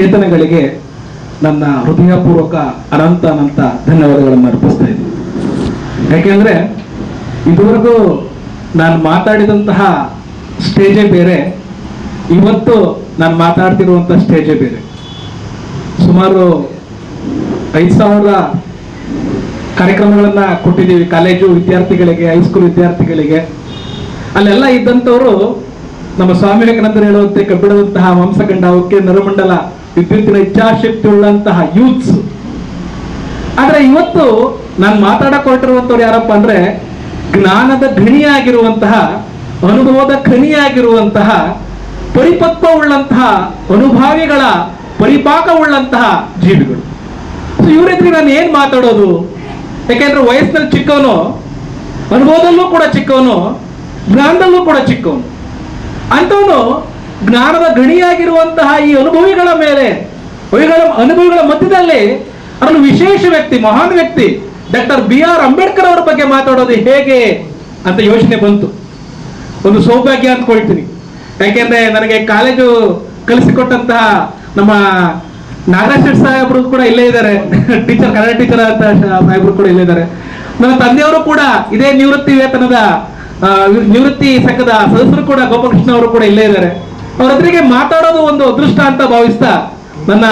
ಚೇತನಗಳಿಗೆ ನನ್ನ ಹೃದಯಪೂರ್ವಕ ಅನಂತ ಅನಂತ ಧನ್ಯವಾದಗಳನ್ನು ಅರ್ಪಿಸ್ತಾ ಇದ್ದೀನಿ. ಯಾಕೆಂದ್ರೆ ಇದುವರೆಗೂ ನಾನು ಮಾತಾಡಿದಂತಹ ಸ್ಟೇಜೇ ಬೇರೆ, ಇವತ್ತು ನಾನು ಮಾತಾಡ್ತಿರುವಂಥ ಸ್ಟೇಜೇ ಬೇರೆ. ಸುಮಾರು ಐದು ಸಾವಿರ ಕಾರ್ಯಕ್ರಮಗಳನ್ನ ಕೊಟ್ಟಿದ್ದೀವಿ, ಕಾಲೇಜು ವಿದ್ಯಾರ್ಥಿಗಳಿಗೆ ಹೈಸ್ಕೂಲ್ ವಿದ್ಯಾರ್ಥಿಗಳಿಗೆ. ಅಲ್ಲೆಲ್ಲ ಇದ್ದಂಥವರು ನಮ್ಮ ಸ್ವಾಮಿ ವಿವೇಕಾನಂದರು ಹೇಳುವಂತೆ ಕಬ್ಬಿಣದಂತಹ ಮಾಂಸಖಂಡವಕ್ಕೆ ನರಮಂಡಲ ವಿದ್ಯುತ್ತಿನ ಇಚ್ಛಾಶಕ್ತಿ ಉಳ್ಳಂತಹ ಯೂತ್ಸ್ ಆದ್ರೆ ಇವತ್ತು ನಾನು ಮಾತಾಡಕ್ ಹೊರಟಿರುವಂತವ್ರು ಯಾರಪ್ಪ ಅಂದ್ರೆ ಜ್ಞಾನದ ಗಣಿಯಾಗಿರುವಂತಹ ಅನುಭವದ ಖನಿಯಾಗಿರುವಂತಹ ಪರಿಪಕ್ವ ಉಳ್ಳಂತಹ ಅನುಭಾವಿಗಳ ಪರಿಪಾಕ ಉಳ್ಳಂತಹ ಜೀವಿಗಳು. ಸೊ ಇವ್ರ ಎದುರಿಗೆ ನಾನು ಏನ್ ಮಾತಾಡೋದು? ಯಾಕೆಂದ್ರೆ ವಯಸ್ಸಿನಲ್ಲಿ ಚಿಕ್ಕವನು, ಅನುಭವದಲ್ಲೂ ಕೂಡ ಚಿಕ್ಕವನು, ಜ್ಞಾನದಲ್ಲೂ ಕೂಡ ಚಿಕ್ಕವನು. ಅಂಥವನು ಜ್ಞಾನದ ಗಣಿಯಾಗಿರುವಂತಹ ಈ ಅನುಭವಿಗಳ ಮೇಲೆ ಅವುಗಳ ಅನುಭವಿಗಳ ಮಧ್ಯದಲ್ಲಿ ಅದನ್ನು ವಿಶೇಷ ವ್ಯಕ್ತಿ, ಮಹಾನ್ ವ್ಯಕ್ತಿ, ಡಾಕ್ಟರ್ ಬಿ ಆರ್ ಅಂಬೇಡ್ಕರ್ ಅವರ ಬಗ್ಗೆ ಮಾತಾಡೋದು ಹೇಗೆ ಅಂತ ಯೋಚನೆ ಬಂತು. ಒಂದು ಸೌಭಾಗ್ಯ ಅಂದ್ಕೊಳ್ತೀನಿ. ಯಾಕೆಂದ್ರೆ ನನಗೆ ಕಾಲೇಜು ಕಲಿಸಿಕೊಟ್ಟಂತಹ ನಮ್ಮ ನಾಗರಾಜ್ ಸಾಹೇಬರು ಕೂಡ ಇಲ್ಲೇ ಇದ್ದಾರೆ. ಟೀಚರ್, ಕನ್ನಡ ಟೀಚರ್ ಅಂತ ಸಾಹೇಬ್ರು ಕೂಡ ಇಲ್ಲೇ ಇದ್ದಾರೆ. ನನ್ನ ತಂದೆಯವರು ಕೂಡ ಇದೇ ನಿವೃತ್ತಿ ವೇತನದ ನಿವೃತ್ತಿ ಸಂಘದ ಸದಸ್ಯರು ಕೂಡ ಗೋಪಕೃಷ್ಣ ಅವರು ಕೂಡ ಇಲ್ಲೇ ಇದ್ದಾರೆ. ಅವ್ರ ಹತ್ರಿಗೆ ಮಾತಾಡೋದು ಒಂದು ಅದೃಷ್ಟ ಅಂತ ಭಾವಿಸ್ತಾ ನನ್ನ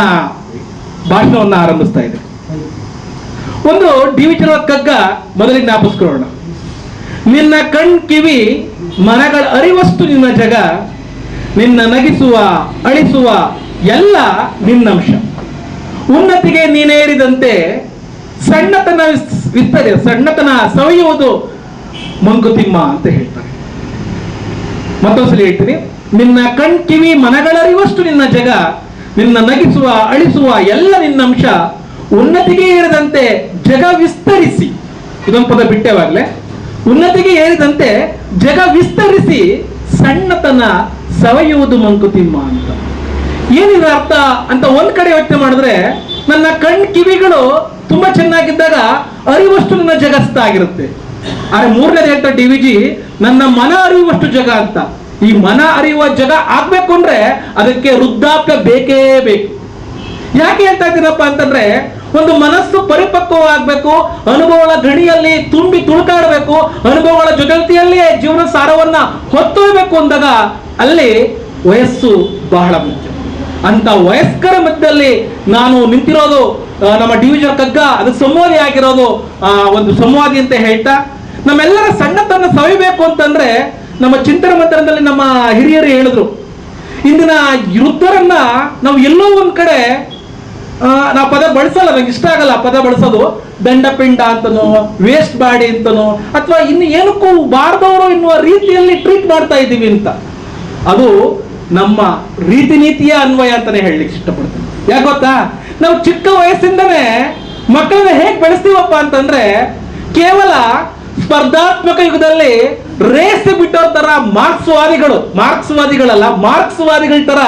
ಭಾಷಣವನ್ನು ಆರಂಭಿಸ್ತಾ ಇದೆ ಒಂದು ಡಿವಿಜನ್ ಕಗ್ಗ ಮೊದಲಿಗೆ ಜ್ಞಾಪಿಸ್ಕೊಳ್ಳೋಣ. ನಿನ್ನ ಕಣ್ ಕಿವಿ ಮನಗಳ ಅರಿವಷ್ಟು ನಿನ್ನ ಜಗ, ನಿನ್ನ ನಗಿಸುವ, ಅಳಿಸುವ ಎಲ್ಲ ನಿನ್ನಂಶ. ಉನ್ನತಿಗೆ ನೀನೇರಿದಂತೆ ಸಣ್ಣತನ ವಿಸ್- ವಿಸ್ತರಿ ಸಣ್ಣತನ ಸವಿಯುವುದು ಮಂಕುತಿಮ್ಮ ಅಂತ ಹೇಳ್ತಾರೆ. ಮತ್ತೊಂದ್ಸಲಿ ಹೇಳ್ತೀನಿ. ನಿನ್ನ ಕಣ್ ಕಿವಿ ಮನಗಳರಿವಷ್ಟು ನಿನ್ನ ಜಗ, ನಿನ್ನ ನಗಿಸುವ, ಅಳಿಸುವ ಎಲ್ಲ ನಿನ್ನ ಅಂಶ ಉನ್ನತಿಗೆ ಏರಿದಂತೆ ಜಗ ವಿಸ್ತರಿಸಿ. ಇದೊಂದು ಪದ ಬಿಟ್ಟೆವಾಗ್ಲೆ ಉನ್ನತಿಗೆ ಏರಿದಂತೆ ಜಗ ವಿಸ್ತರಿಸಿ ಸಣ್ಣತನ ಸವೆಯುವುದು ಮಂಕುತಿಮ್ಮ ಅಂತ. ಏನಿದ ಅರ್ಥ ಅಂತ ಒಂದ್ ಕಡೆ ಯೋಚನೆ ಮಾಡಿದ್ರೆ, ನನ್ನ ಕಣ್ ಕಿವಿಗಳು ತುಂಬಾ ಚೆನ್ನಾಗಿದ್ದಾಗ ಅರಿವಷ್ಟು ನನ್ನ ಜಗಸ್ತ ಆಗಿರುತ್ತೆ ಆದ್ರೆ ಮೂರನೇದು ಹೇಳ್ತಾ ಡಿ ವಿಜಿ ನನ್ನ ಮನ ಅರಿವಷ್ಟು ಜಗ ಅಂತ. ಈ ಮನ ಅರಿಯುವ ಜಗ ಆಗ್ಬೇಕು ಅಂದ್ರೆ ಅದಕ್ಕೆ ವೃದ್ಧಾಪ್ಯ ಬೇಕೇ ಬೇಕು. ಯಾಕೆ ಹೇಳ್ತಾ ಇದ್ದೀರಪ್ಪ ಅಂತಂದ್ರೆ ಒಂದು ಮನಸ್ಸು ಪರಿಪಕ್ವವಾಗಬೇಕು ಅನುಭವಗಳ ಗಣಿಯಲ್ಲಿ ತುಂಬಿ ತುಳುಕಾಡಬೇಕು, ಅನುಭವಗಳ ಜೊತೆಯಲ್ಲಿಯೇ ಜೀವನ ಸಾರವನ್ನ ಹೊತ್ತೊಯ್ಬೇಕು ಅಂದಾಗ ಅಲ್ಲಿ ವಯಸ್ಸು ಬಹಳ ಮುಖ್ಯ. ಅಂತ ವಯಸ್ಕರ ಮಧ್ಯದಲ್ಲಿ ನಾನು ನಿಂತಿರೋದು ನಮ್ಮ ಡಿವಿಜನ್ ಕಗ್ಗ, ಅದು ಸಂವಾದಿ ಆಗಿರೋದು ಒಂದು ಸಂವಾದಿ ಅಂತ ಹೇಳ್ತಾ, ನಮ್ಮೆಲ್ಲರ ಸಣ್ಣತನ ಸವಿಬೇಕು ಅಂತಂದ್ರೆ ನಮ್ಮ ಚಿಂತನ ಮಂದಿರದಲ್ಲಿ ನಮ್ಮ ಹಿರಿಯರು ಹೇಳಿದ್ರು ಇಂದಿನ ವೃದ್ಧರನ್ನ ನಾವು ಎಲ್ಲೋ ಒಂದು ಕಡೆ ಆ, ನಾ ಪದ ಬಳಸಲ್ಲ ನಂಗೆ ಇಷ್ಟ ಆಗಲ್ಲ ಪದ ಬಳಸೋದು ದಂಡಪಿಂಡ ಅಂತನೋ ವೇಸ್ಟ್ ಬಾಡಿ ಅಂತನೋ ಅಥವಾ ಇನ್ನು ಏನಕ್ಕೂ ಬಾರದವರು ಎನ್ನುವ ರೀತಿಯಲ್ಲಿ ಟ್ರೀಟ್ ಮಾಡ್ತಾ ಇದ್ದೀವಿ ಅಂತ. ಅದು ನಮ್ಮ ರೀತಿ ನೀತಿಯ ಅನ್ವಯ ಅಂತಾನೆ ಹೇಳಲಿಕ್ಕೆ ಇಷ್ಟಪಡ್ತೀನಿ. ಯಾಕೆ ಗೊತ್ತಾ? ನಾವು ಚಿಕ್ಕ ವಯಸ್ಸಿಂದನೇ ಮಕ್ಕಳನ್ನ ಹೇಗೆ ಬೆಳೆಸ್ತೀವಪ್ಪ ಅಂತಂದ್ರೆ ಕೇವಲ ಸ್ಪರ್ಧಾತ್ಮಕ ಯುಗದಲ್ಲಿ ರೇಸ್ ಬಿಟ್ಟೋ ತರ ಮಾರ್ಕ್ಸ್ವಾದಿಗಳು, ಮಾರ್ಕ್ಸ್ವಾದಿಗಳಲ್ಲ, ಮಾರ್ಕ್ಸ್ವಾದಿಗಳ ತರ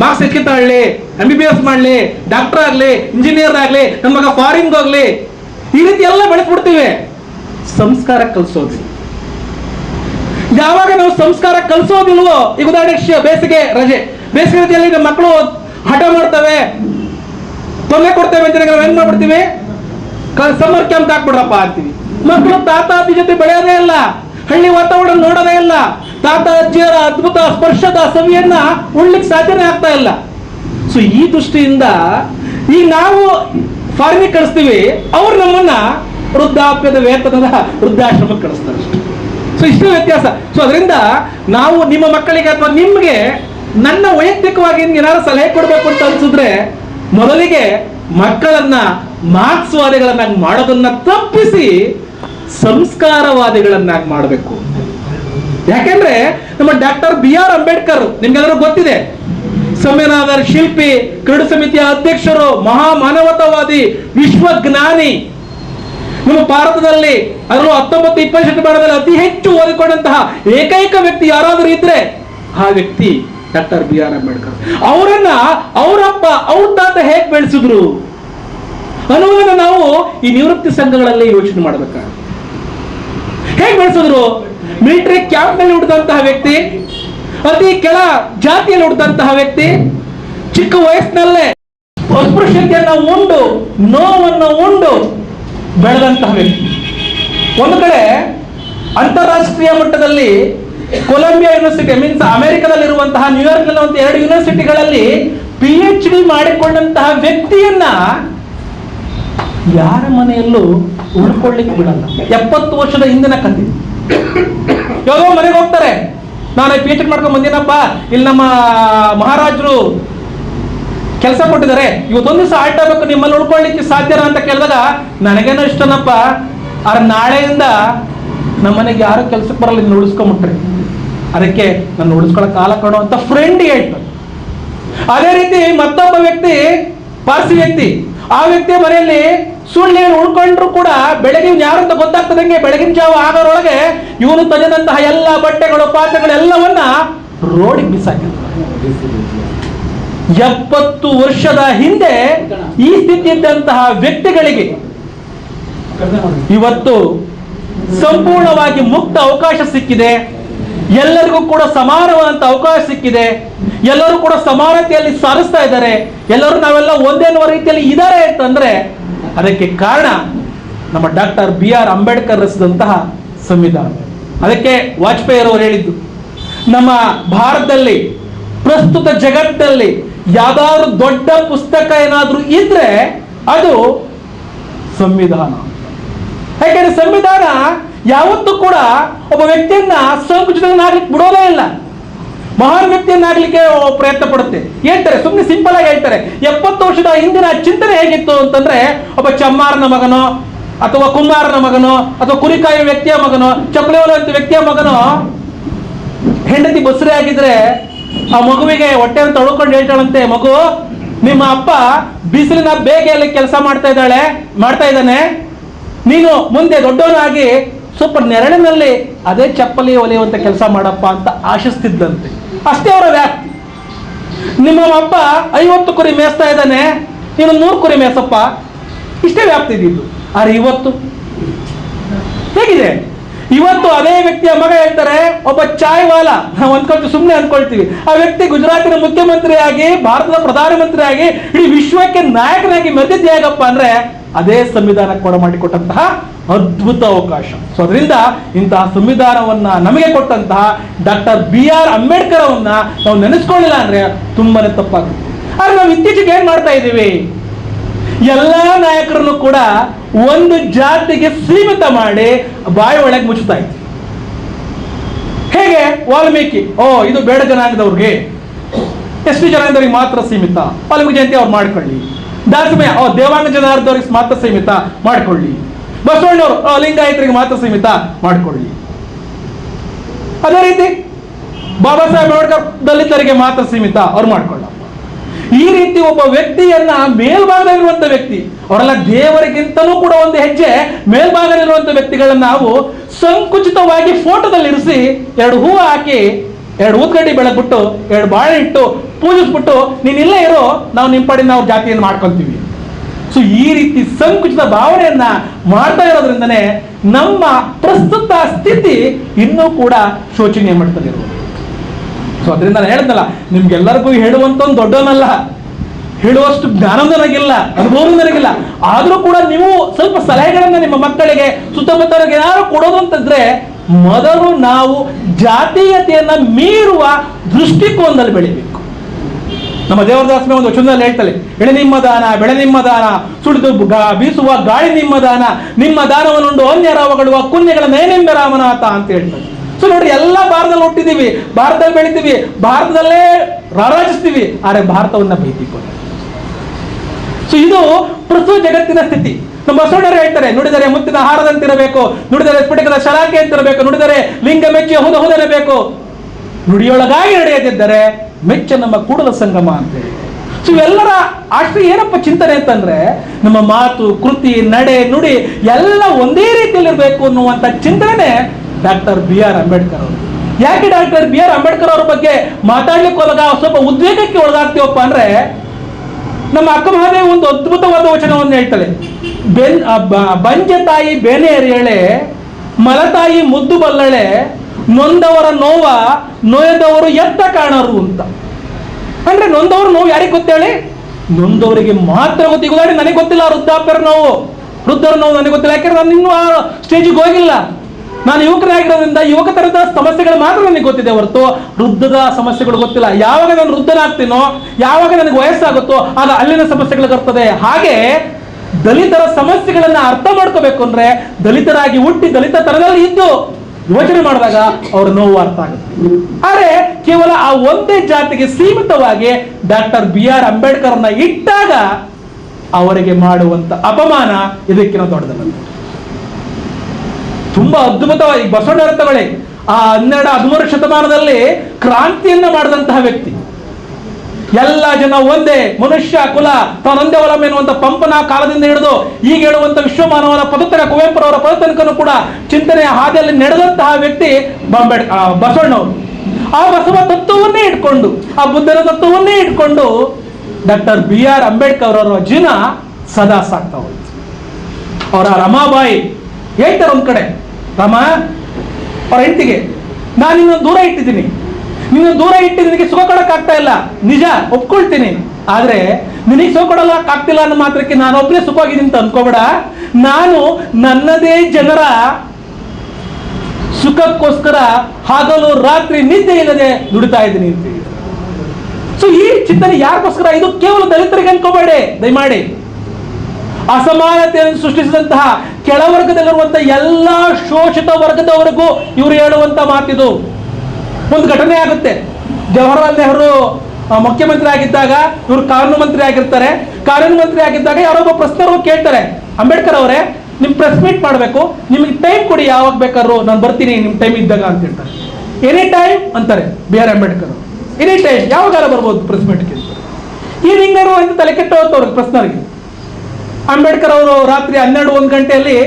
ಮಾರ್ಕ್ಸ್ ಹೆಚ್ಚಿ ತಾಳ್ಲಿ ಎಂ ಬಿ ಬಿ ಎಸ್ ಮಾಡಲಿ ಡಾಕ್ಟರ್ ಆಗಲಿ ಇಂಜಿನಿಯರ್ ಆಗ್ಲಿ ನಮ್ಮ ಮಗ ಹೋಗ್ಲಿ, ಈ ರೀತಿ ಎಲ್ಲ ಬೆಳೆಸ್ಬಿಡ್ತೀವಿ. ಸಂಸ್ಕಾರ ಕಲಿಸೋದು. ಯಾವಾಗ ನಾವು ಸಂಸ್ಕಾರ ಕಲಿಸೋದಿಲ್ವೋ ಈಗ ಉದಾಹರಣೆಗೆ ಬೇಸಿಗೆ ರಜೆ. ಬೇಸಿಗೆ ರಜೆಯಲ್ಲಿ ನಮ್ಮ ಮಕ್ಕಳು ಹಠ ಮಾಡ್ತವೆ, ತೊಂದರೆ ಕೊಡ್ತೇವೆ ಅಂತ ನಾವು ಏನ್ ಮಾಡ್ಬಿಡ್ತೀವಿ? ಸಮ್ಮರ್ ಕ್ಯಾಂಪ್ ಹಾಕ್ಬಿಡ್ರಪ್ಪ ಅಂತೀವಿ. ಮಕ್ಕಳು ತಾತ ಅಜ್ಜಿ ಜೊತೆ ಬೆಳೆಯೋದೇ ಇಲ್ಲ. ಹಳ್ಳಿ ವಾತಾವರಣ ನೋಡೋದೇ ಇಲ್ಲ. ತಾತ, ಅಜ್ಜಿಯರ ಅದ್ಭುತ ಸ್ಪರ್ಶದ ಸವಿಯನ್ನ ಉಳ್ಲಿಕ್ಕೆ ಸಾಧ್ಯನೇ ಆಗ್ತಾ ಇಲ್ಲ. ಸೊ ಈ ದೃಷ್ಟಿಯಿಂದ ಈ ನಾವು ಫಾರಿನಿಗೆ ಕಳಿಸ್ತೀವಿ, ಅವ್ರು ನಮ್ಮನ್ನ ವೃದ್ಧಾಪ್ಯದ ವೇತನದ ವೃದ್ಧಾಶ್ರಮಕ್ಕೆ ಕಳಿಸ್ತಾರೆ ಸೊ ಇಷ್ಟು ವ್ಯತ್ಯಾಸ. ಸೊ ಅದರಿಂದ ನಾವು ನಿಮ್ಮ ಮಕ್ಕಳಿಗೆ ಅಥವಾ ನಿಮ್ಗೆ ನನ್ನ ವೈಯಕ್ತಿಕವಾಗಿ ಏನಾದ್ರು ಸಲಹೆ ಕೊಡಬೇಕು ಅಂತ ಅನ್ಸಿದ್ರೆ ಮೊದಲಿಗೆ ಮಕ್ಕಳನ್ನ ಮಾರ್ಕ್ಸ್ವಾದಿಗಳನ್ನಾಗಿ ಮಾಡೋದನ್ನ ತಪ್ಪಿಸಿ ಸಂಸ್ಕಾರವಾದಿಗಳನ್ನಾಗಿ ಮಾಡಬೇಕು. ಯಾಕೆಂದ್ರೆ ನಮ್ಮ ಡಾಕ್ಟರ್ ಬಿ ಆರ್ ಅಂಬೇಡ್ಕರ್ ನಿಮ್ಗೆಲ್ಲರೂ ಗೊತ್ತಿದೆ, ಸಂವಿಧಾನದ ಶಿಲ್ಪಿ, ಕ್ರೀಡಾ ಸಮಿತಿಯ ಅಧ್ಯಕ್ಷರು ಮಹಾ ಮಾನವತಾವಾದಿ ವಿಶ್ವಜ್ಞಾನಿ. ನಮ್ಮ ಭಾರತದಲ್ಲಿ ಅದರಲ್ಲೂ ಹತ್ತೊಂಬತ್ತು ಇಪ್ಪತ್ತು ಶತಮಾನದಲ್ಲಿ ಅತಿ ಹೆಚ್ಚು ಓದಿಕೊಂಡಂತಹ ಏಕೈಕ ವ್ಯಕ್ತಿ ಯಾರಾದರೂ ಇದ್ರೆ ಆ ವ್ಯಕ್ತಿ ಡಾಕ್ಟರ್ ಬಿ ಆರ್ ಅಂಬೇಡ್ಕರ್. ಅವರನ್ನ ಅವರಪ್ಪ ಅವ್ರ ತಾತ ಹೇಗೆ ಬೆಳೆಸಿದ್ರು ಅನ್ನೋದನ್ನ ನಾವು ಈ ನಿವೃತ್ತಿ ಸಂಘಗಳಲ್ಲಿ ಯೋಚನೆ ಮಾಡಬೇಕಾಗುತ್ತೆ. ಹೇಗೆ ಬೆಳೆಸಿದ್ರು ಮಿಲಿಟರಿ ಕ್ಯಾಂಪ್ನಲ್ಲಿ ಹುಟ್ಟಿದಂತಹ ವ್ಯಕ್ತಿ, ಅತಿ ಕೆಳ ಜಾತಿಯಲ್ಲಿ ಹುಟ್ಟಿದಂತಹ ವ್ಯಕ್ತಿ, ಚಿಕ್ಕ ವಯಸ್ಸಿನಲ್ಲೇ ಅಸ್ಪೃಶ್ಯತೆಯನ್ನ ಉಂಡು, ನೋವನ್ನು ಉಂಡು ಬೆಳೆದಂತಹ ವ್ಯಕ್ತಿ. ಒಂದು ಕಡೆ ಅಂತಾರಾಷ್ಟ್ರೀಯ ಮಟ್ಟದಲ್ಲಿ ಕೊಲಂಬಿಯಾ ಯೂನಿವರ್ಸಿಟಿ ಮೀನ್ಸ್ ಅಮೆರಿಕದಲ್ಲಿರುವಂತಹ ಒಂದು ಎರಡು ಯೂನಿವರ್ಸಿಟಿಗಳಲ್ಲಿ ಪಿ ಎಚ್ ಡಿ ಮಾಡಿಕೊಂಡಂತಹ ವ್ಯಕ್ತಿಯನ್ನ ಯಾರ ಮನೆಯಲ್ಲೂ ಉಳ್ಕೊಳ್ಳಿಕ್ಕೆ ಬಿಡಲ್ಲ. ಎಪ್ಪತ್ತು ವರ್ಷದ ಹಿಂದಿನ ಕಥೆ ಯಾವುದೋ ಮನೆಗೆ ಹೋಗ್ತಾರೆ. ನಾನು ಪಿ ಎಚ್ ಡಿ ಮಾಡ್ಕೊಂಡು ಬಂದಿನಪ್ಪ. ಇಲ್ಲಿ ನಮ್ಮ ಮಹಾರಾಜರು ಕೆಲಸ ಕೊಟ್ಟಿದ್ದಾರೆ. ಇವತ್ತೊಂದು ದಿವಸ ಆಟ ಬೇಕು ನಿಮ್ಮಲ್ಲಿ ಉಳ್ಕೊಳ್ಳಿಕ್ಕೆ ಸಾಧ್ಯನಾ ಅಂತ ಕೇಳಿದಾಗ ನನಗೇನೋ ಇಷ್ಟನಪ್ಪ. ಆದ್ರೆ ನಾಳೆಯಿಂದ ನಮ್ಮ ಮನೆಗೆ ಯಾರು ಕೆಲ್ಸಕ್ಕೆ ಬರಲ್ಲ ಇನ್ನು ಉಳಿಸ್ಕೊಂಬಿಟ್ರಿ. ಅದಕ್ಕೆ ನಾನು ಉಳಿಸ್ಕೊಳ್ಳೋ ಕಾಲ ಕೊಡೋ ಅಂತ ಫ್ರೆಂಡ್ ಹೇಳ್ತು ಅದೇ ರೀತಿ ಮತ್ತೊಬ್ಬ ವ್ಯಕ್ತಿ, ಪಾರ್ಸಿ ವ್ಯಕ್ತಿ. ಆ ವ್ಯಕ್ತಿಯ ಮನೆಯಲ್ಲಿ ಸುಳ್ಳು ಏನು ಉಳ್ಕೊಂಡ್ರು ಕೂಡ ಬೆಳಗಿನ ಯಾರು ಅಂತ ಗೊತ್ತಾಗ್ತದಂಗೆ ಬೆಳಗಿನ ಜಾವ ಆಗೋರೊಳಗೆ ಇವನು ತಂದಂತಹ ಎಲ್ಲ ಬಟ್ಟೆಗಳು, ಪಾತ್ರೆಗಳು ಎಲ್ಲವನ್ನ ರೋಡಿಗೆ ಬಿಸಾಕಿದ್ರು. ಎಪ್ಪತ್ತು ವರ್ಷದ ಹಿಂದೆ ಈ ಸ್ಥಿತಿ ಇದ್ದಂತಹ ವ್ಯಕ್ತಿಗಳಿಗೆ ಇವತ್ತು ಸಂಪೂರ್ಣವಾಗಿ ಮುಕ್ತ ಅವಕಾಶ ಸಿಕ್ಕಿದೆ. ಎಲ್ಲರಿಗೂ ಕೂಡ ಸಮಾನವಾದಂತ ಅವಕಾಶ ಸಿಕ್ಕಿದೆ. ಎಲ್ಲರೂ ಕೂಡ ಸಮಾನತೆಯಲ್ಲಿ ಸಾರಿಸ್ತಾ ಇದ್ದಾರೆ. ಎಲ್ಲರೂ ನಾವೆಲ್ಲ ಒಂದೇ ಅನ್ನುವ ರೀತಿಯಲ್ಲಿ ಇದ್ದಾರೆ ಅಂತಂದ್ರೆ ಅದಕ್ಕೆ ಕಾರಣ ನಮ್ಮ ಡಾಕ್ಟರ್ ಬಿ ಆರ್ ಅಂಬೇಡ್ಕರ್ ರಚಿಸಿದಂತಹ ಸಂವಿಧಾನ. ಅದಕ್ಕೆ ವಾಜಪೇಯಿ ಅವರು ಹೇಳಿದ್ದು, ನಮ್ಮ ಭಾರತದಲ್ಲಿ, ಪ್ರಸ್ತುತ ಜಗತ್ತಲ್ಲಿ ಯಾವ್ದಾದ್ರು ದೊಡ್ಡ ಪುಸ್ತಕ ಏನಾದ್ರೂ ಇದ್ರೆ ಅದು ಸಂವಿಧಾನ. ಯಾಕೆಂದ್ರೆ ಸಂವಿಧಾನ ಯಾವತ್ತೂ ಕೂಡ ಒಬ್ಬ ವ್ಯಕ್ತಿಯನ್ನ ಸಂಕುಚಿತನಾಗ್ಲಿಕ್ಕೆ ಬಿಡೋದೇ ಇಲ್ಲ. ಮಹಾನ್ ವ್ಯಕ್ತಿಯನ್ನಾಗಲಿಕ್ಕೆ ಪ್ರಯತ್ನ ಪಡುತ್ತೆ. ಹೇಳ್ತಾರೆ ಸುಮ್ಮನೆ ಸಿಂಪಲ್ ಆಗಿ ಹೇಳ್ತಾರೆ. ಎಪ್ಪತ್ತು ವರ್ಷದ ಹಿಂದಿನ ಚಿಂತನೆ ಹೇಗಿತ್ತು ಅಂತಂದ್ರೆ, ಒಬ್ಬ ಚಮ್ಮಾರನ ಮಗನೋ, ಅಥವಾ ಕುಮಾರನ ಮಗನೋ, ಅಥವಾ ಕುರಿಕಾಯಿ ವ್ಯಕ್ತಿಯ ಮಗನೋ, ಚಪ್ಪಲಿ ಹೊಲಿಯುವಂತ ವ್ಯಕ್ತಿಯ ಮಗನೋ, ಹೆಂಡತಿ ಬಸರೆ ಆಗಿದ್ರೆ, ಆ ಮಗುವಿಗೆ ಹೊಟ್ಟೆ ಅಂತ ತೊಳ್ಕೊಂಡು ಹೇಳ್ತಾಳಂತೆ, ಮಗು, ನಿಮ್ಮ ಅಪ್ಪ ಬಿಸಿಲಿನ ಬೇಗೆಯಲ್ಲಿ ಕೆಲಸ ಮಾಡ್ತಾ ಇದ್ದಾಳೆ, ಮಾಡ್ತಾ ಇದ್ದಾನೆ. ನೀನು ಮುಂದೆ ದೊಡ್ಡವನಾಗಿ, ಸ್ವಲ್ಪ ನೆರಳಿನಲ್ಲಿ ಅದೇ ಚಪ್ಪಲಿ ಹೊಲಿಯುವಂತ ಕೆಲಸ ಮಾಡಪ್ಪ ಅಂತ ಆಶಿಸ್ತಿದ್ದಂತೆ. ಅಷ್ಟೇ ಅವರ ವ್ಯಾಪ್ತಿ. ನಿಮ್ಮ ಅಪ್ಪ ಐವತ್ತು ಕುರಿ ಮೇಯಿಸ್ತಾ ಇದ್ದಾನೆ ನೀನು ನೂರು ಕುರಿ ಮೇಸಪ್ಪ. ಇಷ್ಟೇ ವ್ಯಾಪ್ತಿ ಇದ್ದಿದ್ದು. ಆದ್ರೆ ಇವತ್ತು? ಹೇಗಿದೆ? ಇವತ್ತು ಅದೇ ವ್ಯಕ್ತಿಯ ಮಗ ಹೇಳ್ತಾರೆ, ಒಬ್ಬ ಚಾಯ್ ವಾಲ ನಾವು ಅನ್ಕೊಳ್ತೀವಿ ಸುಮ್ಮನೆ ಅನ್ಕೊಳ್ತೀವಿ ಆ ವ್ಯಕ್ತಿ ಗುಜರಾತಿನ ಮುಖ್ಯಮಂತ್ರಿಯಾಗಿ, ಭಾರತದ ಪ್ರಧಾನಮಂತ್ರಿಯಾಗಿ, ಇಡೀ ವಿಶ್ವಕ್ಕೆ ನಾಯಕನಾಗಿ ಮೆರೆದಿದ್ದು ಹೇಗಪ್ಪ ಅಂದ್ರೆ ಅದೇ ಸಂವಿಧಾನ ಕೊಡ ಮಾಡಿಕೊಟ್ಟಂತಹ ಅದ್ಭುತ ಅವಕಾಶ. ಸೊ ಅದರಿಂದ ಇಂತಹ ಸಂವಿಧಾನವನ್ನ ನಮಗೆ ಕೊಟ್ಟಂತಹ ಡಾಕ್ಟರ್ ಬಿ ಆರ್ ಅಂಬೇಡ್ಕರ್ ಅವನ್ನ ನಾವು ನೆನೆಸ್ಕೊಳ್ಳಿಲ್ಲ ಅಂದ್ರೆ ತುಂಬಾನೇ ತಪ್ಪಾಗುತ್ತೆ. ಆದ್ರೆ ನಾವು ಇತ್ತೀಚೆಗೆ ಏನ್ ಮಾಡ್ತಾ ಇದ್ದೀವಿ? ಎಲ್ಲಾ ನಾಯಕರನ್ನು ಕೂಡ ಒಂದು ಜಾತಿಗೆ ಸೀಮಿತ ಮಾಡಿ ಬಾಯಿ ಒಳಗೆ ಮುಚ್ಚುತ್ತಾ ಇದ್ವಿ. ಹೇಗೆ? ವಾಲ್ಮೀಕಿ, ಓ, ಇದು ಬೇಡ ಜನಾಂಗದವ್ರಿಗೆ. ಎಷ್ಟು ಜನಾಂಗದವ್ರಿಗೆ ಮಾತ್ರ ಸೀಮಿತ. ವಾಲ್ಮೀಕಿ ಜಯಂತಿ ಅವ್ರು ಮಾಡ್ಕೊಳ್ಳಿ. ದಾಸಮಯ ಓ ದೇವಾಂಗ ಜನಾರ್ದವ್ರಿಗೆ ಮಾತ್ರ ಸೀಮಿತ ಮಾಡ್ಕೊಳ್ಳಿ. ಬಸವಣ್ಣವರು ಲಿಂಗಾಯತರಿಗೆ ಮಾತ್ರ ಸೀಮಿತ ಮಾಡ್ಕೊಳ್ಳಿ. ಅದೇ ರೀತಿ, ಬಾಬಾ ಸಾಹೇಬ್ ಅಂಬೇಡ್ಕರ್ ದಲಿತರಿಗೆ ಮಾತ್ರ ಸೀಮಿತ ಅವ್ರು ಮಾಡ್ಕೊಳ್ಳ ಈ ರೀತಿ ಒಬ್ಬ ವ್ಯಕ್ತಿಯನ್ನ ಮೇಲ್ಭಾಗದಲ್ಲಿರುವಂತ ವ್ಯಕ್ತಿ, ಅವರೆಲ್ಲ ದೇವರಿಗಿಂತಲೂ ಕೂಡ ಒಂದು ಹೆಜ್ಜೆ ಮೇಲ್ಭಾಗದಲ್ಲಿರುವಂತ ವ್ಯಕ್ತಿಗಳನ್ನ ನಾವು ಸಂಕುಚಿತವಾಗಿ ಫೋಟೋದಲ್ಲಿ ಇರಿಸಿ ಎರಡು ಹೂವು ಹಾಕಿ, ಎರಡು ಊದ್ಗಡ್ಡಿ ಬೆಳಗ್ಬಿಟ್ಟು, ಎರಡು ಬಾಳೆ ಇಟ್ಟು ಪೂಜಿಸ್ಬಿಟ್ಟು ನೀನ್ ಇಲ್ಲೇ ಇರೋ, ನಾವು ನಿಮ್ಮ ನಾವು ಜಾತಿಯನ್ನು ಮಾಡ್ಕೊಂತೀವಿ. ಸೊ ಈ ರೀತಿ ಸಂಕುಚಿತ ಭಾವನೆಯನ್ನ ಮಾಡ್ತಾ ಇರೋದ್ರಿಂದನೇ ನಮ್ಮ ಪ್ರಸ್ತುತ ಸ್ಥಿತಿ ಇನ್ನೂ ಕೂಡ ಶೋಚನೀಯ ಮಾಡ್ತದೆ ಸೊ ಅದರಿಂದ ನಾನು ಹೇಳಿದ್ನಲ್ಲ ನಿಮ್ಗೆಲ್ಲರಿಗೂ ಹೇಳುವಂತ ಒಂದು ದೊಡ್ಡವನಲ್ಲ. ಹೇಳುವಷ್ಟು ಜ್ಞಾನ ನನಗಿಲ್ಲ ಅನುಭವ ನನಗಿಲ್ಲ. ಆದ್ರೂ ಕೂಡ ನೀವು ಸ್ವಲ್ಪ ಸಲಹೆಗಳನ್ನ ನಿಮ್ಮ ಮಕ್ಕಳಿಗೆ ಸುತ್ತಮುತ್ತಲಿಗೆ ಏನಾದ್ರು ಕೊಡೋದು ಅಂತಂದ್ರೆ, ಮೊದಲು ನಾವು ಜಾತೀಯತೆಯನ್ನ ಮೀರುವ ದೃಷ್ಟಿಕೋನದಲ್ಲಿ ಬೆಳಿಬೇಕು. ನಮ್ಮ ದೇವರದಾಸನ ಒಂದು ವಚನದಲ್ಲಿ ಹೇಳ್ತಾಳೆ ಎಳೆ ನಿಮ್ಮ ದಾನ, ಬೆಳೆ ನಿಮ್ಮ ದಾನ ಸುಳಿದು ಗಾ- ಬೀಸುವ ಗಾಳಿ ನಿಮ್ಮ ದಾನ, ನಿಮ್ಮ ದಾನವನ್ನುಂಡು ಅನ್ಯ ರಾವಗಳುವ ಕುನ್ಯಗಳ ನೇನೆಂಬೆ ರಾಮನಾಥ ಅಂತ ಹೇಳ್ತಾರೆ ಸೊ ನೋಡಿ ಎಲ್ಲ ಭಾರತದಲ್ಲಿ ಹುಟ್ಟಿದೀವಿ, ಭಾರತದಲ್ಲಿ ಬೆಳಿತೀವಿ, ಭಾರತದಲ್ಲೇ ರಾರಾಜಿಸ್ತೀವಿ, ಆದರೆ ಭಾರತವನ್ನ ಬೈತೀವಿ ಸೊ ಇದು ಪ್ರಸ್ತುತ ಜಗತ್ತಿನ ಸ್ಥಿತಿ. ನಮ್ಮ ಬಸವಣ್ಣರು ಹೇಳ್ತಾರೆ, ನುಡಿದರೆ ಮುತ್ತಿನ ಹಾರದಂತಿರಬೇಕು, ನುಡಿದರೆ ಸ್ಫಟಿಕದ ಶಲಾಕೆ ಅಂತಿರಬೇಕು, ನುಡಿದರೆ ಲಿಂಗ ಮೆಚ್ಚಿ ಹುದ ಹುದರಬೇಕು. ನುಡಿಯೊಳಗಾಗಿ ನಡೆಯದಿದ್ದರೆ ಮೆಚ್ಚ ನಮ್ಮ ಕೂಡಲ ಸಂಗಮ ಅಂತೇಳಿ ಸೊ ಎಲ್ಲರ ಅಷ್ಟು ಏನಪ್ಪ ಚಿಂತನೆ ಅಂತಂದ್ರೆ, ನಮ್ಮ ಮಾತು, ಕೃತಿ, ನಡೆ, ನುಡಿ ಎಲ್ಲ ಒಂದೇ ರೀತಿಯಲ್ಲಿ ಇರಬೇಕು ಅನ್ನುವಂತ ಚಿಂತನೆ ಡಾಕ್ಟರ್ ಬಿ ಆರ್ ಅಂಬೇಡ್ಕರ್ ಅವರು ಯಾಕೆ ಡಾಕ್ಟರ್ ಬಿ ಆರ್ ಅಂಬೇಡ್ಕರ್ ಅವ್ರ ಬಗ್ಗೆ ಮಾತಾಡ್ಲಿಕ್ಕೆ ಹೋದಾಗ ಸ್ವಲ್ಪ ಉದ್ವೇಗಕ್ಕೆ ಒಳಗಾಗ್ತೀವಪ್ಪ ಅಂದ್ರೆ, ನಮ್ಮ ಅಕ್ಕ ಮಹಾದೇವಿ ಒಂದು ಅದ್ಭುತವಾದ ವಚನವನ್ನು ಹೇಳ್ತಾಳೆ. ಬೆನ್ ಬಂಜ ತಾಯಿ ಬೇನೆ ಎರೆಯಳೆ, ಮಲತಾಯಿ ಮುದ್ದು ಬಲ್ಲಳೆ, ನೊಂದವರ ನೋವ ನೋಯದವರು ಎತ್ತ ಕಾಣರು ಅಂತ. ಅಂದ್ರೆ ನೊಂದವ್ರು ನೋವು ಯಾರಿಗೆ ಗೊತ್ತೇಳಿ ನೊಂದವರಿಗೆ ಮಾತ್ರ ಗೊತ್ತಿ ಉದಾಹರಣೆ ನನಗೆ ಗೊತ್ತಿಲ್ಲ, ವೃದ್ಧಾಪ್ಯರ ನೋವು. ವೃದ್ಧರ ನೋವು ನನಗೆ ಗೊತ್ತಿಲ್ಲ. ಯಾಕಂದ್ರೆ ನಾನು ಇನ್ನೂ ಆ ಸ್ಟೇಜಿಗೆ ಹೋಗಿಲ್ಲ. ನಾನು ಯುವಕರಾಗಿರೋದ್ರಿಂದ ಯುವಕ ತರದ ಸಮಸ್ಯೆಗಳು ಮಾತ್ರ ನನಗೆ ಗೊತ್ತಿದೆ ಹೊರತು ವೃದ್ಧದ ಸಮಸ್ಯೆಗಳು ಗೊತ್ತಿಲ್ಲ. ಯಾವಾಗ ನಾನು ವೃದ್ಧನಾಗ್ತೀನೋ, ಯಾವಾಗ ನನಗೆ ವಯಸ್ಸಾಗುತ್ತೋ, ಆಗ ಅಲ್ಲಿನ ಸಮಸ್ಯೆಗಳು ಬರ್ತದೆ. ಹಾಗೆ ದಲಿತರ ಸಮಸ್ಯೆಗಳನ್ನ ಅರ್ಥ ಮಾಡ್ಕೋಬೇಕು ಅಂದ್ರೆ ದಲಿತರಾಗಿ ಹುಟ್ಟಿ ದಲಿತ ತರದಲ್ಲಿ ಇದ್ದು ಯೋಚನೆ ಮಾಡಿದಾಗ ಅವ್ರ ನೋವು ಅರ್ಥ ಆಗುತ್ತೆ. ಆದರೆ ಕೇವಲ ಆ ಒಂದೇ ಜಾತಿಗೆ ಸೀಮಿತವಾಗಿ ಡಾಕ್ಟರ್ ಬಿ ಆರ್ ಅಂಬೇಡ್ಕರ್ನ ಇಟ್ಟಾಗ ಅವರಿಗೆ ಮಾಡುವಂತ ಅಪಮಾನ ಇದಕ್ಕಿಂತ ದೊಡ್ಡದಲ್ಲ. ತುಂಬಾ ಅದ್ಭುತವಾಗಿ ಬಸವಣ್ಣ ತಗೊಳ್ಳಿ ಆ ಹನ್ನೆರಡು ಹದಿಮೂರು ಶತಮಾನದಲ್ಲಿ ಕ್ರಾಂತಿಯನ್ನ ಮಾಡಿದಂತಹ ವ್ಯಕ್ತಿ. ಎಲ್ಲ ಜನ ಒಂದೇ ಮನುಷ್ಯ ಕುಲ ತಾನೊಂದೇ ಒಲಂ ಎನ್ನುವಂತ ಪಂಪನ ಕಾಲದಿಂದ ಹಿಡಿದು ಈಗ ಹೇಳುವಂತ ವಿಶ್ವಮಾನವನ ಪದತನ ಕುವೆಂಪುರವರ ಪದತನಕನು ಕೂಡ ಚಿಂತನೆಯ ಹಾದಿಯಲ್ಲಿ ನಡೆದಂತಹ ವ್ಯಕ್ತಿ ಬಾಂಬೆಡ್ ಬಸವಣ್ಣವರು. ಆ ಬಸವ ತತ್ವವನ್ನೇ ಇಟ್ಕೊಂಡು, ಆ ಬುದ್ಧನ ತತ್ವವನ್ನೇ ಇಟ್ಕೊಂಡು ಡಾಕ್ಟರ್ ಬಿ ಆರ್ ಅಂಬೇಡ್ಕರ್ ಅವರ ಜೀವನ ಸದಾ ಸಾಕ್ತಾ ಹೋಯ್ತು. ಅವರ ರಮಾಬಾಯಿ ಹೇಳ್ತಾರೆ ಒಂದ್ ಕಡೆ. ರಮ, ಅವರ ಹೆಂಡತಿಗೆ ನಾನು ನಿನ್ನ ದೂರ ಇಟ್ಟಿದ್ದೀನಿ. ನಿನ್ನ ದೂರ ಇಟ್ಟು ನಿನಗೆ ಸುಖ ಕೊಡೋಕ್ಕಾಗ್ತಾ ಇಲ್ಲ. ನಿಜ, ಒಪ್ಕೊಳ್ತೀನಿ. ಆದ್ರೆ, ನಿನಗೆ ಸುಖ ಕೊಡೋಕ್ಕಾಗ್ತಿಲ್ಲ ಅನ್ನೋ ಮಾತ್ರಕ್ಕೆ ನಾನು ಒಬ್ಬನೇ ಸುಖವಾಗಿದ್ದೀನಿ ಅಂತ ಅನ್ಕೋಬೇಡ. ನಾನು ನನ್ನದೇ ಜನರ ಸುಖಕ್ಕೋಸ್ಕರ ಹಗಲು ರಾತ್ರಿ ನಿದ್ದೆ ಇಲ್ಲದೆ ದುಡಿತಾ ಇದ್ದೀನಿ ಅಂತ. ಸೊ ಈ ಚಿಂತನೆ ಯಾರಿಗೋಸ್ಕರ? ಇದು ಕೇವಲ ದಲಿತರಿಗೆ ಅನ್ಕೋಬೇಡಿ. ದಯಮಾಡಿ. ಅಸಮಾನತೆಯನ್ನು ಸೃಷ್ಟಿಸಿದಂತಹ ಕೆಳವರ್ಗದಲ್ಲಿರುವಂತಹ ಎಲ್ಲಾ ಶೋಷಿತ ವರ್ಗದವರೆಗೂ ಇವರು ಹೇಳುವಂತ ಮಾತಿದು. ಒಂದು ಘಟನೆ ಆಗುತ್ತೆ. ಜವಾಹರ್ಲಾಲ್ ನೆಹರು ಮುಖ್ಯಮಂತ್ರಿ ಆಗಿದ್ದಾಗ ಇವರು ಕಾನೂನು ಮಂತ್ರಿ ಆಗಿರ್ತಾರೆ. ಕಾನೂನು ಮಂತ್ರಿ ಆಗಿದ್ದಾಗ ಯಾರೊಬ್ಬ ಪ್ರಶ್ನರು ಕೇಳ್ತಾರೆ. ಅಂಬೇಡ್ಕರ್ ಅವರೇ, ನಿಮ್ ಪ್ರೆಸ್ ಮೀಟ್ ಮಾಡಬೇಕು, ನಿಮಗೆ ಟೈಮ್ ಕೊಡಿ, ಯಾವಾಗ ಬೇಕಾದ್ರು ನಾನು ಬರ್ತೀನಿ, ನಿಮ್ ಟೈಮ್ ಇದ್ದಾಗ ಅಂತ ಹೇಳ್ತಾರೆ. ಎನಿ ಟೈಮ್ ಅಂತಾರೆ B R Ambedkar any time ಯಾವಾಗಾರ ಬರ್ಬೋದು ಪ್ರೆಸ್ ಮೀಟ್ಗೆ ಈ ಹಿಂಗಾರು ಅಂತ ತಲೆ ಕೆಟ್ಟ ಅವ್ರಿಗೆ ಪ್ರಶ್ನರಿಗೆ. ಅಂಬೇಡ್ಕರ್ ಅವರು ರಾತ್ರಿ ಹನ್ನೆರಡು, ಒಂದು ಗಂಟೆಯಲ್ಲಿ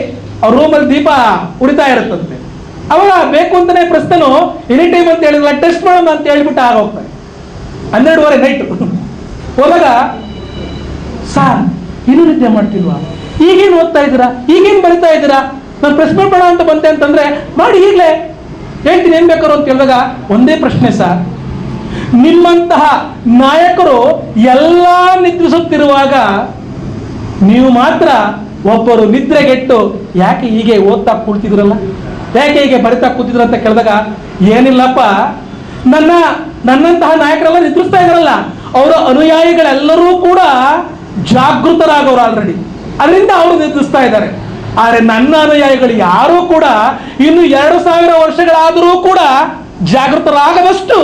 ಅವ್ರ ರೂಮಲ್ಲಿ ದೀಪ ಉಳಿತಾ ಇರುತ್ತಂತೆ. ಅವಾಗ ಬೇಕು ಅಂತಾನೆ ಪ್ರಶ್ನೆನು ಎನಿ ಟೈಮ್ ಅಂತ ಹೇಳಿದ್ರಲ್ಲ ಟೆಸ್ಟ್ ಮಾಡೋಣ ಅಂತ ಹೇಳ್ಬಿಟ್ಟು ಆಗ ಹೋಗ್ತಾರೆ ಹನ್ನೆರಡುವರೆ ನೈಟ್ ಹೋದಾಗ ಸಾರ್ ಇನ್ನೂ ನಿದ್ದೆ ಮಾಡ್ತಿಲ್ವಾ? ಈಗೇನು ಓದ್ತಾ ಇದ್ದೀರಾ? ಈಗೇನು ಬರಿತಾ ಇದ್ದೀರಾ? ನಾನು ಪ್ರಶ್ನೆ ಮಾಡೋಣ ಅಂತ ಬಂತೆ ಅಂತಂದ್ರೆ, ಮಾಡಿ ಈಗಲೇ. ಹೇಳ್ತೀನಿ, ಏನ್ ಬೇಕಾರು ಅಂತ ಹೇಳಿದಾಗ ಒಂದೇ ಪ್ರಶ್ನೆ ಸರ್ ನಿಮ್ಮಂತಹ ನಾಯಕರು ಎಲ್ಲ ನಿದ್ರಿಸುತ್ತಿರುವಾಗ ನೀವು ಮಾತ್ರ ಒಬ್ಬರು ನಿದ್ರೆಗೆಟ್ಟು ಯಾಕೆ ಹೀಗೆ ಓದ್ತಾ ಕೂಳ್ತಿದ್ರಲ್ಲ ಯಾಕೆ ಹೀಗೆ ಬರಿತಾ ಕೂತಿದ್ರು ಅಂತ ಕೇಳಿದಾಗ, ಏನಿಲ್ಲಪ್ಪ, ನನ್ನ, ನನ್ನಂತಹ ನಾಯಕರೆಲ್ಲ ನಿದ್ರಿಸ್ತಾ ಇದ್ರಲ್ಲ ಅವರ ಅನುಯಾಯಿಗಳೆಲ್ಲರೂ ಕೂಡ ಜಾಗೃತರಾಗೋರು ಆಲ್ರೆಡಿ ಅದರಿಂದ ಅವರು ನಿದ್ರಿಸ್ತಾ ಇದ್ದಾರೆ. ಆದರೆ ನನ್ನ ಅನುಯಾಯಿಗಳು ಯಾರೂ ಕೂಡ ಇನ್ನು ಎರಡು ಸಾವಿರ ವರ್ಷಗಳಾದರೂ ಕೂಡ ಜಾಗೃತರಾಗದಷ್ಟು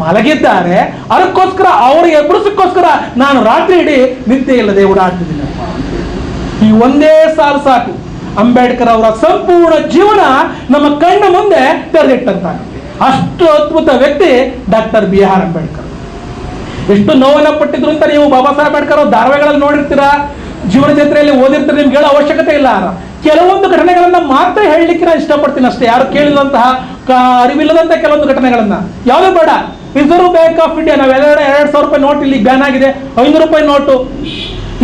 ಮಲಗಿದ್ದಾರೆ. ಅದಕ್ಕೋಸ್ಕರ ಅವರಿಗೆ ಎಬ್ಬರಿಸಕ್ಕೋಸ್ಕರ ನಾನು ರಾತ್ರಿ ಇಡೀ ನಿದ್ದೆ ಇಲ್ಲದೆ ಓಡಾಡ್ತಿದ್ದೀನಿ. ಈ ಒಂದೇ ಸಾಲು ಸಾಕು. ಅಂಬೇಡ್ಕರ್ ಅವರ ಸಂಪೂರ್ಣ ಜೀವನ ನಮ್ಮ ಕಣ್ಣ ಮುಂದೆ ತೆರೆದಿಟ್ಟಂತಾಗುತ್ತೆ. ಅಷ್ಟು ಅದ್ಭುತ ವ್ಯಕ್ತಿ ಡಾಕ್ಟರ್ ಬಿ ಆರ್ ಅಂಬೇಡ್ಕರ್. ಎಷ್ಟು ನೋವನ್ನ ಪಟ್ಟಿದ್ರು ಅಂತ ನೀವು ಬಾಬಾ ಸಾಹೇಬ್ ಅಂಬೇಡ್ಕರ್ ಅವ್ರ ಧಾರಾವಾಹಿಗಳಲ್ಲಿ ನೋಡಿರ್ತೀರಾ? ಜೀವನ ಚರಿತ್ರೆಯಲ್ಲಿ ಓದಿರ್ತೀರ ನಿಮ್ಗೆ ಹೇಳೋ ಅವಶ್ಯಕತೆ ಇಲ್ಲ ಕೆಲವೊಂದು ಘಟನೆಗಳನ್ನ ಮಾತ್ರ ಹೇಳಲಿಕ್ಕೆ ನಾನು ಇಷ್ಟಪಡ್ತೀನಿ ಅಷ್ಟೇ. ಯಾರು ಕೇಳಿದಂತಹ ಅರಿವಿಲ್ಲದಂತ ಕೆಲವೊಂದು ಘಟನೆಗಳನ್ನ. ಯಾವುದೇ ಬೇಡ. ರಿಸರ್ವ್ ಬ್ಯಾಂಕ್ ಆಫ್ ಇಂಡಿಯಾ ನಾವೆಲ್ಲ ಎರಡು ಸಾವಿರ ರೂಪಾಯಿ ನೋಟ್ ಇಲ್ಲಿ ಬ್ಯಾನ್ ಆಗಿದೆ. ಐನೂರು ರೂಪಾಯಿ ನೋಟು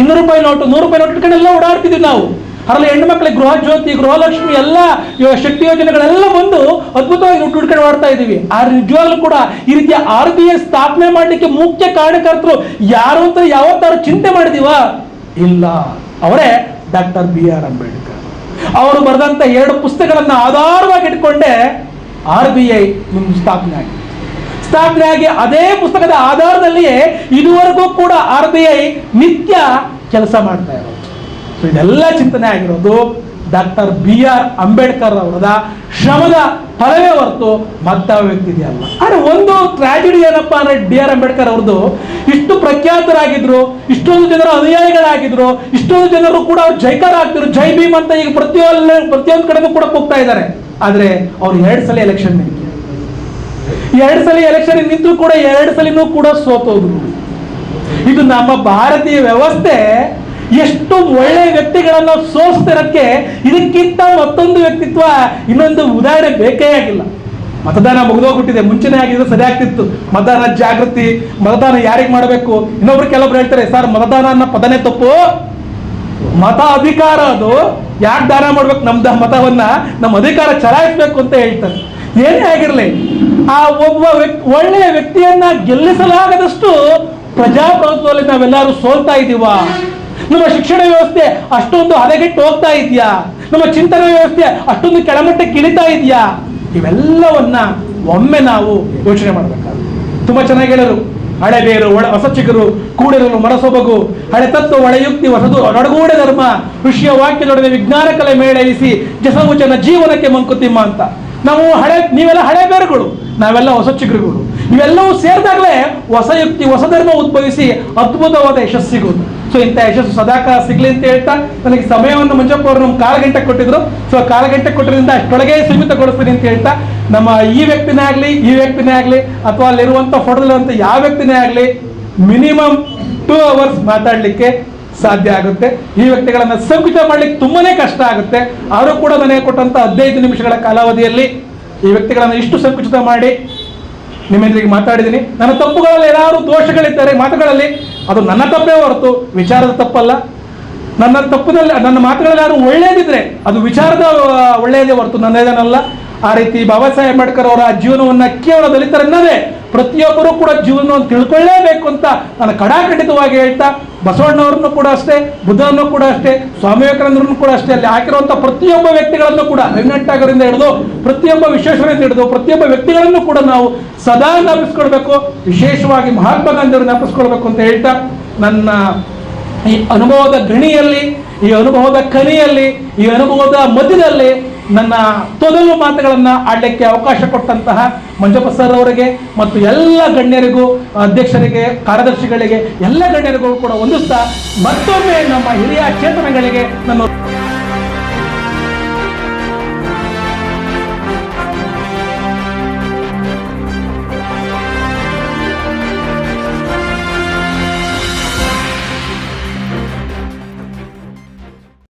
ಇನ್ನೂರು ರೂಪಾಯಿ ನೋಟು ನೂರು ರೂಪಾಯಿ ನೋಟ್ ಇಟ್ಕೊಂಡೆಲ್ಲ ಓಡಾಡ್ತಿದ್ವಿ ನಾವು. ಅದರಲ್ಲಿ ಹೆಣ್ಣು ಮಕ್ಕಳಿಗೆ ಗೃಹ ಜ್ಯೋತಿ, ಗೃಹಲಕ್ಷ್ಮಿ ಎಲ್ಲ ಶಕ್ತಿ ಯೋಜನೆಗಳೆಲ್ಲ ಬಂದು ಅದ್ಭುತವಾಗಿ ಹುಟ್ಟು ಹುಡ್ಕೊಂಡು ಮಾಡ್ತಾ ಇದೀವಿ ಆ ನಿಜವಾಗ್ಲೂ ಕೂಡ ಈ ರೀತಿಯ ಆರ್ ಬಿ ಐ ಸ್ಥಾಪನೆ ಮಾಡಲಿಕ್ಕೆ ಮುಖ್ಯ ಕಾರಣಕರ್ತರು ಯಾರು ಅಂತ ಯಾವತ್ತಾರು ಚಿಂತೆ ಮಾಡಿದೀವ? ಇಲ್ಲ. ಅವರೇ ಡಾಕ್ಟರ್ ಬಿ ಆರ್ ಅಂಬೇಡ್ಕರ್. ಅವರು ಬರೆದಂತ ಎರಡು ಪುಸ್ತಕಗಳನ್ನ ಆಧಾರವಾಗಿ ಇಟ್ಕೊಂಡೇ ಆರ್ ಬಿ ಐ ನಿಮ್ಗೆ ಸ್ಥಾಪನೆ ಆಗಿದೆ. ಸ್ಥಾಪನೆ ಆಗಿ ಅದೇ ಪುಸ್ತಕದ ಆಧಾರದಲ್ಲಿಯೇ ಇದುವರೆಗೂ ಕೂಡ ಆರ್ ಬಿ ಐ ನಿತ್ಯ ಕೆಲಸ ಮಾಡ್ತಾ ಸೊ ಇದೆಲ್ಲ ಚಿಂತನೆ ಆಗಿರೋದು ಡಾಕ್ಟರ್ ಬಿ ಆರ್ ಅಂಬೇಡ್ಕರ್ ಅವರದ ಶ್ರಮದ ಫಲವೇ ಹೊರತು ಮತ್ತಾವ ವ್ಯಕ್ತಿ ಇದೆಯಲ್ಲ. ಅಂದ್ರೆ ಒಂದು ಟ್ರಾಜಿಡಿ ಏನಪ್ಪಾ ಅಂದ್ರೆ ಡಿ ಆರ್ ಅಂಬೇಡ್ಕರ್ ಅವ್ರದ್ದು, ಇಷ್ಟು ಪ್ರಖ್ಯಾತರಾಗಿದ್ರು, ಇಷ್ಟೊಂದು ಜನರ ಅನುಯಾಯಿಗಳಾಗಿದ್ರು, ಇಷ್ಟೊಂದು ಜನರು ಕೂಡ ಅವ್ರು ಜೈಕಾರ ಆಗ್ತಿದ್ರು, ಜೈ ಭೀಮ್ ಅಂತ ಈಗ ಪ್ರತಿಯೊಂದು ಪ್ರತಿಯೊಂದು ಕಡೆಗೂ ಕೂಡ ಹೋಗ್ತಾ ಇದ್ದಾರೆ. ಆದ್ರೆ ಅವ್ರು ಎರಡು ಸಲ ಎಲೆಕ್ಷನ್ ನಿಂತು ಎರಡು ಸಲ ಎಲೆಕ್ಷನ್ ನಿಂತು ಕೂಡ ಎರಡು ಸಲಿನೂ ಕೂಡ ಸೋತೋದ್ರು. ಇದು ನಮ್ಮ ಭಾರತೀಯ ವ್ಯವಸ್ಥೆ ಎಷ್ಟು ಒಳ್ಳೆ ವ್ಯಕ್ತಿಗಳನ್ನು ಸೋಸ್ತಿರಕ್ಕೆ ಇದಕ್ಕಿಂತ ಮತ್ತೊಂದು ವ್ಯಕ್ತಿತ್ವ, ಇನ್ನೊಂದು ಉದಾಹರಣೆ ಬೇಕೇ ಆಗಿಲ್ಲ. ಮತದಾನ ಮುಗಿದೋಗ್ಬಿಟ್ಟಿದೆ, ಮುಂಚೆನೇ ಆಗಿದ್ರೆ ಸರಿ ಆಗ್ತಿತ್ತು. ಮತದಾನ ಜಾಗೃತಿ, ಮತದಾನ ಯಾರಿಗೆ ಮಾಡಬೇಕು? ಇನ್ನೊಬ್ರು ಕೆಲವೊಬ್ರು ಹೇಳ್ತಾರೆ, ಸರ್, ಮತದಾನ ಅನ್ನ ಪದನೇ ತಪ್ಪು. ಮತ ಅಧಿಕಾರ ಅದು. ಯಾಕೆ ದಾನ ಮಾಡ್ಬೇಕು? ನಮ್ದ ಮತವನ್ನ ನಮ್ಮ ಅಧಿಕಾರ ಚಲಾಯಿಸ್ಬೇಕು ಅಂತ ಹೇಳ್ತಾರೆ. ಏನೇ ಆಗಿರಲಿ, ಆ ಒಬ್ಬ ವ್ಯಕ್ತಿ, ಒಳ್ಳೆಯ ವ್ಯಕ್ತಿಯನ್ನ ಗೆಲ್ಲಿಸಲಾಗದಷ್ಟು ಪ್ರಜಾಪ್ರಭುತ್ವದಲ್ಲಿ ನಾವೆಲ್ಲರೂ ಸೋಲ್ತಾ ಇದ್ದೀವ ನಮ್ಮ ಶಿಕ್ಷಣ ವ್ಯವಸ್ಥೆ ಅಷ್ಟೊಂದು ಹದಗೆಟ್ಟು ಹೋಗ್ತಾ ಇದೆಯಾ? ನಮ್ಮ ಚಿಂತನೆ ವ್ಯವಸ್ಥೆ ಅಷ್ಟೊಂದು ಕೆಳಮಟ್ಟಕ್ಕೆ ಇಳಿತಾ ಇದೆಯಾ? ಇವೆಲ್ಲವನ್ನ ಒಮ್ಮೆ ನಾವು ಯೋಚನೆ ಮಾಡಬೇಕಾಗುತ್ತೆ. ತುಂಬಾ ಚೆನ್ನಾಗಿ ಹೇಳರು ಹಳೆ ಬೇರು, ಒಳ ಹೊಸ ಚಿಗುರು, ಕೂಡಿರಲು ಮನಸೊಬಗು ಹಳೆ ತತ್ವ ಒಳೆಯುಕ್ತಿ ಹೊಸದು, ನಡಗೂಡೆ ಧರ್ಮ, ಋಷಿಯ ವಾಕ್ಯದೊಡನೆ ವಿಜ್ಞಾನ ಕಲೆ ಮೇಳೈಸಿ ಜಸವು ಜೀವನಕ್ಕೆ ಮಂಕುತಿಮ್ಮ ಅಂತ. ನಾವು ಹಳೆ ನೀವೆಲ್ಲ ಹಳೆ ಬೇರುಗಳು, ನಾವೆಲ್ಲ ಹೊಸ ಚಿಗುರುಗಳು. ಇವೆಲ್ಲವೂ ಸೇರಿದಾಗಲೇ ಹೊಸ ಯುಕ್ತಿ, ಹೊಸ ಧರ್ಮ ಉದ್ಭವಿಸಿ ಅದ್ಭುತವಾದ ಯಶಸ್ಸು ಸಿಗೋದು ಸೊ ಇಂಥ ಯಶಸ್ಸು ಸದಾಕಾಲ ಸಿಗ್ಲಿ ಅಂತ ಹೇಳ್ತಾ ನನಗೆ ಸಮಯವನ್ನು ಮಂಜಪ್ಪ ಅವರು ನಮ್ಮ ಕಾಲು ಗಂಟೆ ಕೊಟ್ಟಿದ್ರು. ಸೊ ಕಾಲು ಗಂಟೆ ಕೊಟ್ಟರಿಂದ ಅಷ್ಟೊಳಗೆ ಸೀಮಿತಗೊಳಿಸ್ತೀನಿ ಅಂತ ಹೇಳ್ತಾ, ನಮ್ಮ ಈ ವ್ಯಕ್ತಿನೇ ಆಗಲಿ, ಈ ವ್ಯಕ್ತಿನೇ ಆಗಲಿ, ಅಥವಾ ಅಲ್ಲಿರುವಂಥ ಫೋಟೋದಲ್ಲಿರುವಂಥ ಯಾವ ವ್ಯಕ್ತಿನೇ ಆಗಲಿ, ಮಿನಿಮಮ್ ಟೂ ಅವರ್ಸ್ ಮಾತಾಡಲಿಕ್ಕೆ ಸಾಧ್ಯ ಆಗುತ್ತೆ. ಈ ವ್ಯಕ್ತಿಗಳನ್ನು ಸಂಕುಚಿತ ಮಾಡ್ಲಿಕ್ಕೆ ತುಂಬಾನೇ ಕಷ್ಟ ಆಗುತ್ತೆ. ಅವರು ಕೂಡ ನನಗೆ ಕೊಟ್ಟಂತ ಹದಿನೈದು ನಿಮಿಷಗಳ ಕಾಲಾವಧಿಯಲ್ಲಿ ಈ ವ್ಯಕ್ತಿಗಳನ್ನು ಇಷ್ಟು ಸಂಕುಚಿತ ಮಾಡಿ ನಿಮ್ಮೆದುರಿಗೆ ಮಾತಾಡಿದ್ದೀನಿ. ನನ್ನ ತಪ್ಪುಗಳಲ್ಲಿ ಏನಾದ್ರು ದೋಷಗಳಿದ್ದಾರೆ ಮಾತುಗಳಲ್ಲಿ, ಅದು ನನ್ನ ತಪ್ಪೇ ಹೊರತು ವಿಚಾರದ ತಪ್ಪಲ್ಲ. ನನ್ನ ತಪ್ಪಿನಲ್ಲಿ, ನನ್ನ ಮಾತುಗಳಲ್ಲಿ ಯಾರು ಒಳ್ಳೇದಿದ್ರೆ ಅದು ವಿಚಾರದ ಒಳ್ಳೆಯದೇ ಹೊರತು ನನ್ನದೇನಲ್ಲ. ಆ ರೀತಿ ಬಾಬಾ ಸಾಹೇಬ್ ಅಂಬೇಡ್ಕರ್ ಅವರ ಜೀವನವನ್ನ ಕೇವಲ ದಲಿತರನ್ನದೇ, ಪ್ರತಿಯೊಬ್ಬರು ಕೂಡ ಜೀವನವನ್ನು ತಿಳ್ಕೊಳ್ಳೇಬೇಕು ಅಂತ ನಾನು ಕಡಾಖಂಡಿತವಾಗಿ ಹೇಳ್ತಾ ಬಸವಣ್ಣವ್ರನ್ನು ಕೂಡ ಅಷ್ಟೇ ಬುದ್ಧನೂ ಕೂಡ ಅಷ್ಟೇ, ಸ್ವಾಮಿ ವಿವೇಕಾನಂದರನ್ನು ಕೂಡ ಅಷ್ಟೇ, ಅಲ್ಲಿ ಹಾಕಿರುವಂಥ ಪ್ರತಿಯೊಬ್ಬ ವ್ಯಕ್ತಿಗಳನ್ನು ಕೂಡ ಹದಿನೆಂಟಾಗರಿಂದ ಟಾಗೂರಿಂದ ಹಿಡಿದು, ಪ್ರತಿಯೊಬ್ಬ ವಿಶ್ವೇಶ್ವರಿಂದ ಹಿಡಿದು, ಪ್ರತಿಯೊಬ್ಬ ವ್ಯಕ್ತಿಗಳನ್ನು ಕೂಡ ನಾವು ಸದಾ ಜ್ಞಾಪಿಸ್ಕೊಳ್ಬೇಕು ವಿಶೇಷವಾಗಿ ಮಹಾತ್ಮ ಗಾಂಧಿಯವರು ಜ್ಞಾಪಿಸ್ಕೊಳ್ಬೇಕು ಅಂತ ಹೇಳ್ತಾ, ನನ್ನ ಈ ಅನುಭವದ ಗಣಿಯಲ್ಲಿ, ಈ ಅನುಭವದ ಕನಿಯಲ್ಲಿ ಈ ಅನುಭವದ ಮಧ್ಯದಲ್ಲಿ ನನ್ನ ತೊದಲು ಮಾತುಗಳನ್ನು ಆಡಲಿಕ್ಕೆ ಅವಕಾಶ ಕೊಟ್ಟಂತಹ ಮಂಜಪ್ಪ ಸರ್ ಅವರಿಗೆ ಮತ್ತು ಎಲ್ಲ ಗಣ್ಯರಿಗೂ, ಅಧ್ಯಕ್ಷರಿಗೆ, ಕಾರ್ಯದರ್ಶಿಗಳಿಗೆ, ಎಲ್ಲ ಗಣ್ಯರಿಗೂ ಕೂಡ ಒಂದಿಸ್ತಾ ಮತ್ತೊಮ್ಮೆ ನಮ್ಮ ಹಿರಿಯ ಚೇತನಗಳಿಗೆ ನನ್ನ